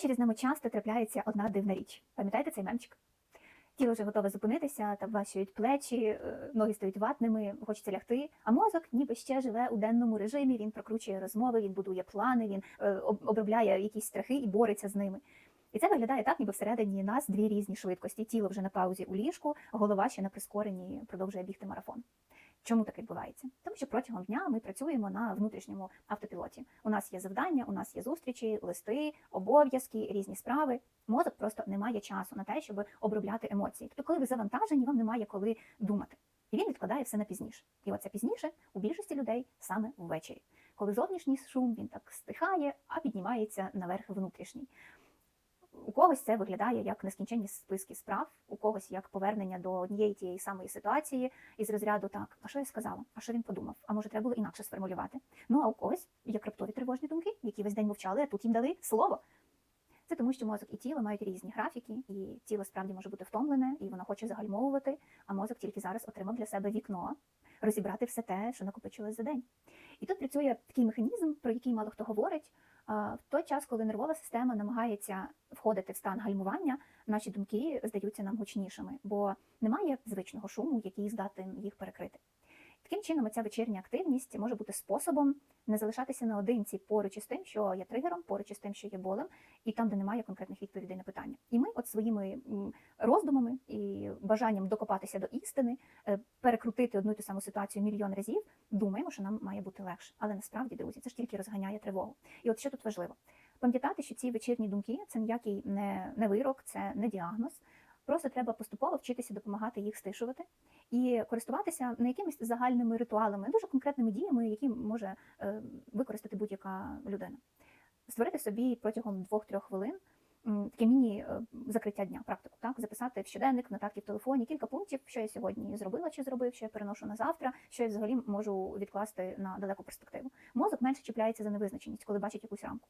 Ввечері з нами часто трапляється одна дивна річ. Пам'ятаєте цей мемчик? Тіло вже готове зупинитися, та вашують плечі, е, ноги стають ватними, хочеться лягти. А мозок ніби ще живе у денному режимі. Він прокручує розмови, він будує плани, він е, обробляє якісь страхи і бореться з ними. І це виглядає так, ніби всередині нас дві різні швидкості. Тіло вже на паузі у ліжку, голова ще на прискоренні продовжує бігти марафон. Чому так відбувається? Тому що протягом дня ми працюємо на внутрішньому автопілоті. У нас є завдання, у нас є зустрічі, листи, обов'язки, різні справи. Мозок просто не має часу на те, щоб обробляти емоції. Тобто, коли ви завантажені, вам немає коли думати. І він відкладає все на пізніше. І оце пізніше у більшості людей саме ввечері, коли зовнішній шум він так стихає, а піднімається наверх внутрішній. У когось це виглядає як нескінченні списки справ, у когось як повернення до однієї тієї самої ситуації із розряду так, а що я сказала? А що він подумав? А може, треба було інакше сформулювати? Ну а у когось як раптові тривожні думки, які весь день мовчали, а тут їм дали слово. Це тому, що мозок і тіло мають різні графіки, і тіло справді може бути втомлене, і воно хоче загальмовувати, а мозок тільки зараз отримав для себе вікно, розібрати все те, що накопичилось за день. І тут працює такий механізм, про який мало хто говорить. В той час, коли нервова система намагається входити в стан гальмування, наші думки здаються нам гучнішими, бо немає звичного шуму, який здатен їх перекрити. Таким чином, ця вечірня активність може бути способом не залишатися наодинці поруч із тим, що є тригером, поруч із тим, що є болем, і там, де немає конкретних відповідей на питання. І ми, от своїми роздумами і бажанням докопатися до істини, е, перекрутити одну і ту саму ситуацію мільйон разів, думаємо, що нам має бути легше. Але насправді, друзі, це ж тільки розганяє тривогу. І от що тут важливо? Пам'ятати, що ці вечірні думки це ніякий не, не вирок, це не діагноз. Просто треба поступово вчитися допомагати їх стишувати і користуватися не якимись загальними ритуалами, дуже конкретними діями, які може е, використати будь-яка людина. Створити собі протягом 2-3 хвилин таке міні е, дня, практику, так записати в щоденник, нотатки в телефоні, кілька пунктів, що я сьогодні зробила чи зробив, що я переношу на завтра, що я взагалі можу відкласти на далеку перспективу. Мозок менше чіпляється за невизначеність, коли бачить якусь рамку.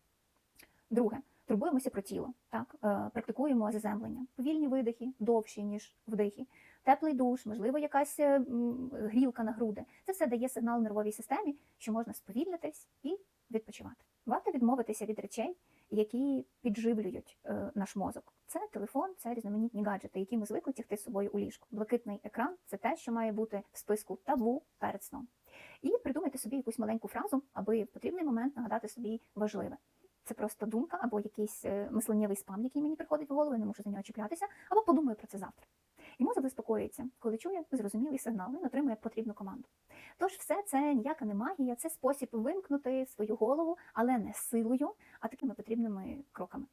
Друге, турбуємося про тіло, так е, практикуємо заземлення, повільні видихи, довші ніж вдихи, теплий душ, можливо, якась е, грілка на груди. Це все дає сигнал нервовій системі, що можна сповільнитись і відпочивати. Варто відмовитися від речей, які підживлюють е, наш мозок. Це телефон, це різноманітні гаджети, які ми звикли тягти з собою у ліжку. Блакитний екран це те, що має бути в списку табу перед сном. І придумайте собі якусь маленьку фразу, аби в потрібний момент нагадати собі важливе. Це просто думка або якийсь е, мисленнєвий спам, який мені приходить в голову, я не можу за нього чіплятися, або подумаю про це завтра. І мозок заспокоїться, коли чує зрозумілий сигнал, він отримує потрібну команду. Тож все це ніяка не магія, це спосіб вимкнути свою голову, але не силою, а такими потрібними кроками.